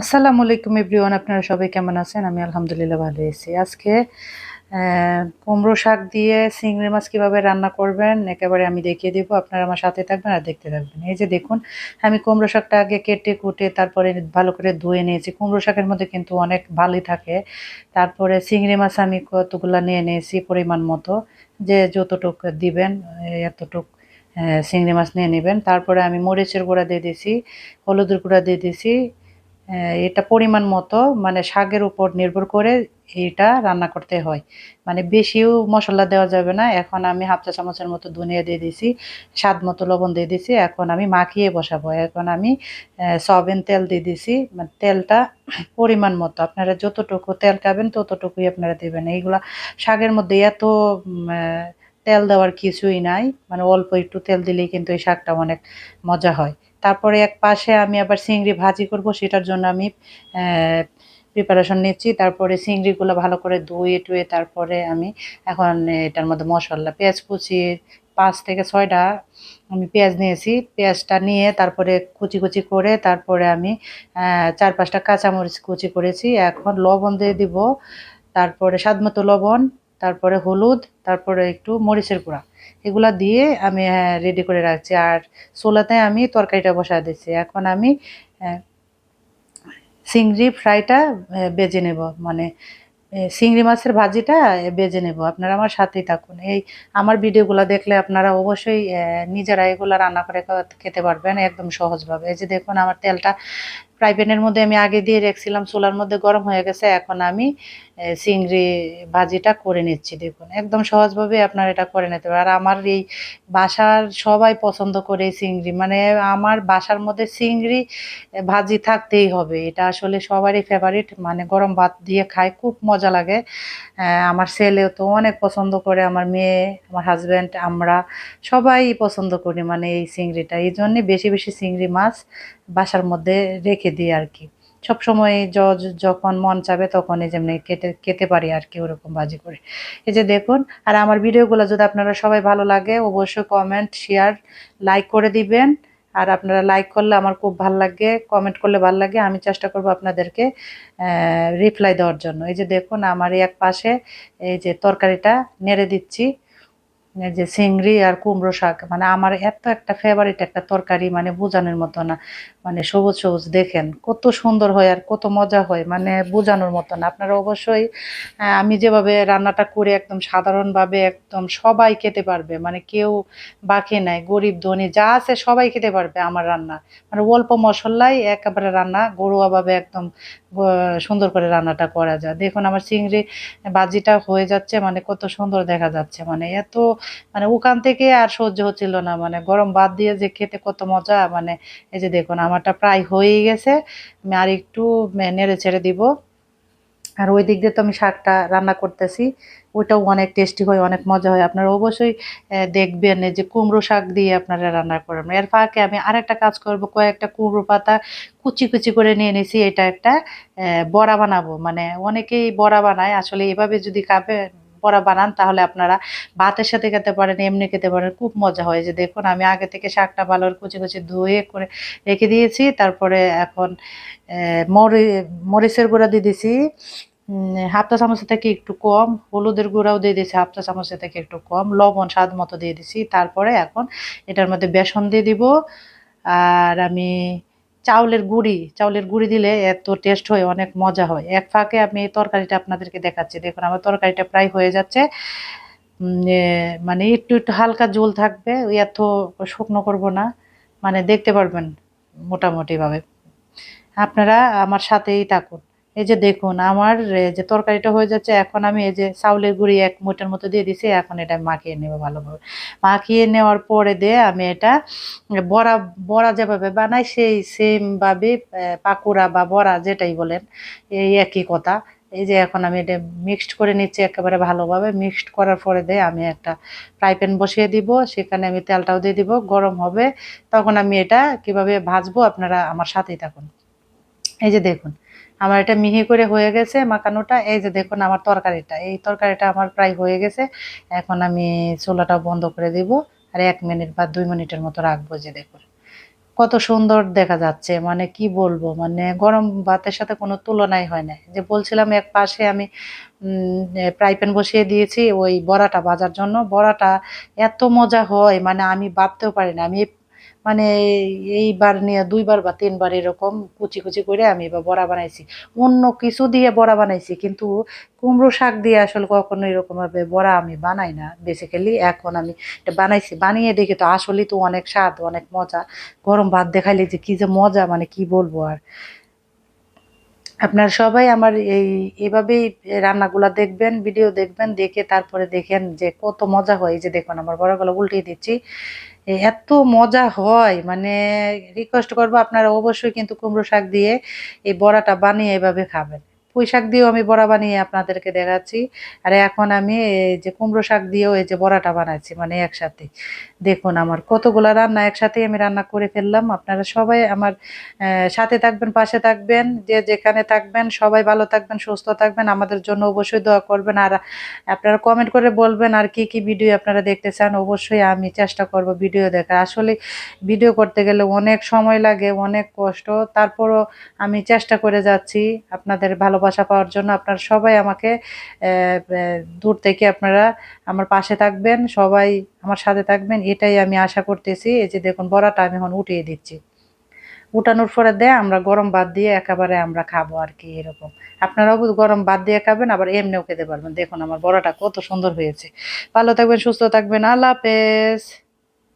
আসসালামু আলাইকুম এভরিওয়ান, আপনারা সবাই কেমন আছেন? আমি আলহামদুলিল্লাহ ভালো আছি। আজকে কুমড়ো শাক দিয়ে চিংড়ি মাছ কীভাবে রান্না করবেন, একেবারে আমি দেখিয়ে দেবো। আপনারা আমার সাথে থাকবেন আর দেখতে থাকবেন। এই যে দেখুন, আমি কুমড়ো শাকটা আগে কেটে কুটে তারপরে ভালো করে ধুয়ে নিয়েছি। কুমড়ো শাকের মধ্যে কিন্তু অনেক ভালোই থাকে। তারপরে চিংড়ি মাছ আমি কতগুলো নিয়ে নিয়েছি পরিমাণ মতো। যে যতটুক দিবেন, এতটুক চিংড়ি মাছ নিয়ে নেবেন। তারপরে আমি মরিচের গুঁড়া দিয়ে দিয়েছি, হলুদের গুঁড়া দিয়ে দিয়েছি এটা পরিমাণ মতো মানে শাকের উপর নির্ভর করে এটা রান্না করতে হয়। মানে বেশিও মশলা দেওয়া যাবে না। এখন আমি হাফ চা চামচের মতো ধনিয়া দিয়ে দিয়েছি, স্বাদ মতো লবণ দিয়ে দিয়েছি। এখন আমি মাখিয়ে বসাবো। এখন আমি সয়াবিন তেল দিয়ে দিয়েছি। মানে তেলটা পরিমাণ মতো, আপনারা যতটুকু তেল খাবেন ততটুকুই আপনারা দেবেন। এইগুলা শাকের মধ্যে এত তেল দেওয়ার কিছুই নাই। মানে অল্প একটু তেল দিলেই কিন্তু এই শাকটা অনেক মজা হয়। তারপরে এক পাশে আমি আবার চিংড়ি ভাজি করব, সেটার জন্য আমি প্রিপারেশন নিচ্ছি। তারপরে চিংড়িগুলো ভালো করে ধুয়ে টুয়ে তারপরে আমি এখন এটার মধ্যে মশলা, পেঁয়াজ কুচি, পাঁচ থেকে ছয়টা আমি পেঁয়াজ নিয়েছি। পেঁয়াজটা নিয়ে তারপরে কুচি কুচি করে তারপরে আমি চার পাঁচটা কাঁচামরিচ কুচি করেছি। এখন লবণ দিয়ে দিব, তারপরে স্বাদ মতো লবণ তারপরে হলুদ, তারপরে একটু মরিচের গুঁড়া। এগুলা দিয়ে আমি রেডি করে রাখছি। আর চুলাতে আমি তরকারিটা বসা দিচ্ছি। এখন আমি চিংড়ি ফ্রাইটা বেজে নেব। মানে চিংড়ি মাছের ভাজিটা বেজে নেব। আপনারা আমার সাথেই থাকুন। এই আমার ভিডিওগুলো দেখলে আপনারা অবশ্যই নিজেরা এগুলো রান্না করে খেতে পারবেন একদম সহজভাবে। এই যে দেখুন, আমার তেলটা ফ্রাই প্যানের মধ্যে আমি আগে দিয়ে রেখেছিলাম, চুলার মধ্যে গরম হয়ে গেছে, এখন আমি চিংড়ি ভাজিটা করে নিচ্ছি, দেখুন। একদম সহজভাবে আপনার এটা করে নিতে পারেন। আর আমার এই বাসার সবাই পছন্দ করে চিংড়ি মানে আমার বাসার মধ্যে চিংড়ি ভাজি থাকতেই হবে। এটা আসলে সবারই ফেভারিট মানে গরম ভাত দিয়ে খায়, খুব মজা লাগে। আমার ছেলেও তো অনেক পছন্দ করে, আমার মেয়ে, আমার হাজব্যান্ড আমরা সবাই পছন্দ করি মানে এই চিংড়িটা। এই জন্যে বেশি বেশি চিংড়ি মাছ বাসার মধ্যে রেখে দিই আর কি। সবসময় য- যখন মন চাবে তখনই যেমনি কেটে খেতে পারি আর কি ওরকম ভাজি করে। এই যে দেখুন, আর আমার ভিডিওগুলো যদি আপনারা সবাই ভালো লাগে, অবশ্যই কমেন্ট শেয়ার লাইক করে দিবেন। আর আপনারা লাইক করলে আমার খুব ভালো লাগে কমেন্ট করলে ভালো লাগে। আমি চেষ্টা করব আপনাদেরকে রিপ্লাই দেওয়ার জন্য। এই যে দেখুন, আমার এক পাশে এই যে তরকারিটা নেড়ে দিচ্ছি। যে চিংড়ি আর কুমড়ো শাক মানে আমার এত একটা ফেভারিট একটা তরকারি মানে বোঝানোর মতো না। মানে সবুজ সবুজ, দেখেন কত সুন্দর হয় আর কত মজা হয় মানে বোঝানোর মতো না। আপনারা অবশ্যই আমি যেভাবে রান্নাটা করে একদম সাধারণভাবে একদম সবাই খেতে পারবে মানে কেউ বাকি নাই, গরিব, ধনী, যা আছে সবাই খেতে পারবে আমার রান্না। মানে অল্প মশলাই একেবারে রান্না, ঘরোয়াভাবে একদম সুন্দর করে রান্নাটা করা যায়। দেখুন আমার চিংড়ি বাজিটা হয়ে যাচ্ছে মানে কত সুন্দর দেখা যাচ্ছে মানে এত মানে ওখান থেকে আর সহ্য হচ্ছিল না মানে গরম ভাত দিয়ে যে খেতে কত মজা মানে এই যে দেখুন আমারটা প্রায় হয়েই গেছে, আমি আর একটু নেড়ে ছেড়ে দিব। আর ওই দিক দিয়ে তো আমি শাকটা রান্না করতেছি, ওইটাও অনেক টেস্টি হয়, অনেক মজা হয়। আপনারা অবশ্যই দেখবেন যে কুমড়ো শাক দিয়ে আপনারা রান্না করবেন এর ফাঁকে আমি আরেকটা কাজ করব, কয়েকটা কুমড়ো পাতা কুচি কুচি করে নিয়ে নিয়েছি এটা একটা বড়া বানাবো। মানে অনেকেই বড়া বানায়, আসলে এভাবে যদি খাবে বড়া বানান তাহলে আপনারা ভাতের সাথে খেতে পারেন এমনি খেতে পারেন খুব মজা হয়। যে দেখুন আমি আগে থেকে শাকটা ভালো কুচি কুচি ধুয়ে করে রেখে দিয়েছি। তারপরে এখন মরি মরিচের গুঁড়া দিয়ে দিছি। উম, হাফ চা চামচের থেকে একটু কম হলুদের গুঁড়াও দিয়ে দিয়েছি হাফ চা চামচের থেকে একটু কম লবণ স্বাদ মতো দিয়ে দিছি। তারপরে এখন এটার মধ্যে বেসন দিয়ে দিব। আর আমি চাউলের গুঁড়ি চাউলের গুঁড়ি দিলে এত টেস্ট হয়, অনেক মজা হয়। এক ফাঁকে আমি এই তরকারিটা আপনাদেরকে দেখাচ্ছি। দেখুন, আমার তরকারিটা প্রায় হয়ে যাচ্ছে। মানে একটু একটু হালকা জোল থাকবে এত শুকনো করব না। মানে দেখতে পারবেন মোটামুটিভাবে। আপনারা আমার সাথেই থাকুন। এই যে দেখুন আমার যে তরকারিটা হয়ে যাচ্ছে এখন আমি এই যে চাউলের গুঁড়ি এক মুঠের মতো দিয়ে দিছি এখন এটা মাখিয়ে নেব ভালোভাবে। মাখিয়ে নেওয়ার পরে দিয়ে আমি এটা বড়া বড়া যেভাবে বানাই সেই সেম ভাবে আহ, পাকুড়া বা বড়া যেটাই বলেন এই একই কথা। এই যে এখন আমি এটা মিক্সড করে নিচ্ছি একেবারে ভালোভাবে। মিক্সড করার পরে দিয়ে আমি একটা ফ্রাই প্যান বসিয়ে দিব সেখানে আমি তেলটাও দিয়ে দিব গরম হবে তখন আমি এটা কীভাবে ভাজবো আপনারা আমার সাথেই থাকুন। এই যে দেখুন আমার এটা মিহি করে হয়ে গেছে মাখানোটা। এই যে দেখুন আমার তরকারিটা। এই তরকারিটা আমার প্রায় হয়ে গেছে। এখন আমি চুলাটা বন্ধ করে দিব। আর এক মিনিট বা দুই মিনিটের মতো রাখব যে দেখুন। কত সুন্দর দেখা যাচ্ছে। মানে কি বলব? মানে গরম ভাতের সাথে কোনো তুলনাই হয় না। যে বলছিলাম এক পাশে আমি ফ্রাই প্যান বসিয়ে দিয়েছি ওই বড়াটা ভাজার জন্য। বড়াটা এত মজা হয়। মানে আমি ভাবতেও পারি না। আমি মানে এইবার নিয়ে দুইবার বা তিনবার এরকম কুচি কুচি করে আমি এবার বড়া বানাইছি। অন্য কিছু দিয়ে বড়া বানাইছি, কিন্তু কুমড়ো শাক দিয়ে আসলে কখনো এরকমভাবে বড়া আমি বানাই না। বেসিক্যালি এখন আমি এটা বানাইছি। বানিয়ে দেখি তো আসলেই তো অনেক স্বাদ, অনেক মজা। গরম ভাত দেখাইলে যে কী যে মজা মানে কি বলব আর? আপনারা সবাই আমার এই, এভাবেই রান্নাগুলো দেখবেন ভিডিও দেখবেন, দেখে তারপরে দেখেন যে কত মজা হয়। যে দেখুন, আমার বড়গুলো উল্টিয়ে দিচ্ছি। এত মজা হয় মানে রিকোয়েস্ট করব আপনারা অবশ্যই কিন্তু কুমড়ো শাক দিয়ে এই বড়াটা বানিয়ে এভাবে খাবেন। পুঁই শাক দিয়েও আমি বড়া বানিয়ে আপনাদেরকে দেখাচ্ছি। আর এখন আমি এই যে কুমড়ো শাক দিয়েও এই যে বড়াটা বানাচ্ছি মানে একসাথে। দেখুন আমার কতগুলো রান্না একসাথেই আমি রান্না করে ফেললাম। আপনারা সবাই আমার সাথে থাকবেন, পাশে থাকবেন, যে যেখানে থাকবেন, সবাই ভালো থাকবেন, সুস্থ থাকবেন। আমাদের জন্য অবশ্যই দোয়া করবেন। আর আপনারা কমেন্ট করে বলবেন আর কি কি ভিডিও আপনারা দেখতে চান, অবশ্যই আমি চেষ্টা করব ভিডিও দেখার। আসলে ভিডিও করতে গেলে অনেক সময় লাগে, অনেক কষ্ট। তারপরও আমি চেষ্টা করে যাচ্ছি আপনাদের ভালোবাসা পাওয়ার জন্য আপনারা সবাই আমাকে দূর থেকে আপনারা আমার পাশে থাকবেন, সবাই আমার সাথে থাকবেন, এটাই আমি আশা করতেছি। এই যে দেখুন, বড়াটা আমি এখন উঠিয়ে দিচ্ছি। উঠানোর পরে দেয় আমরা গরম ভাত দিয়ে একেবারে আমরা খাব আর কি, এরকম। আপনারাও গরম ভাত দিয়ে খাবেন, আবার এমনিও খেতে পারবেন। দেখুন আমার বড়াটা কত সুন্দর হয়েছে। ভালো থাকবেন, সুস্থ থাকবেন। আল্লাহ হাফেজ।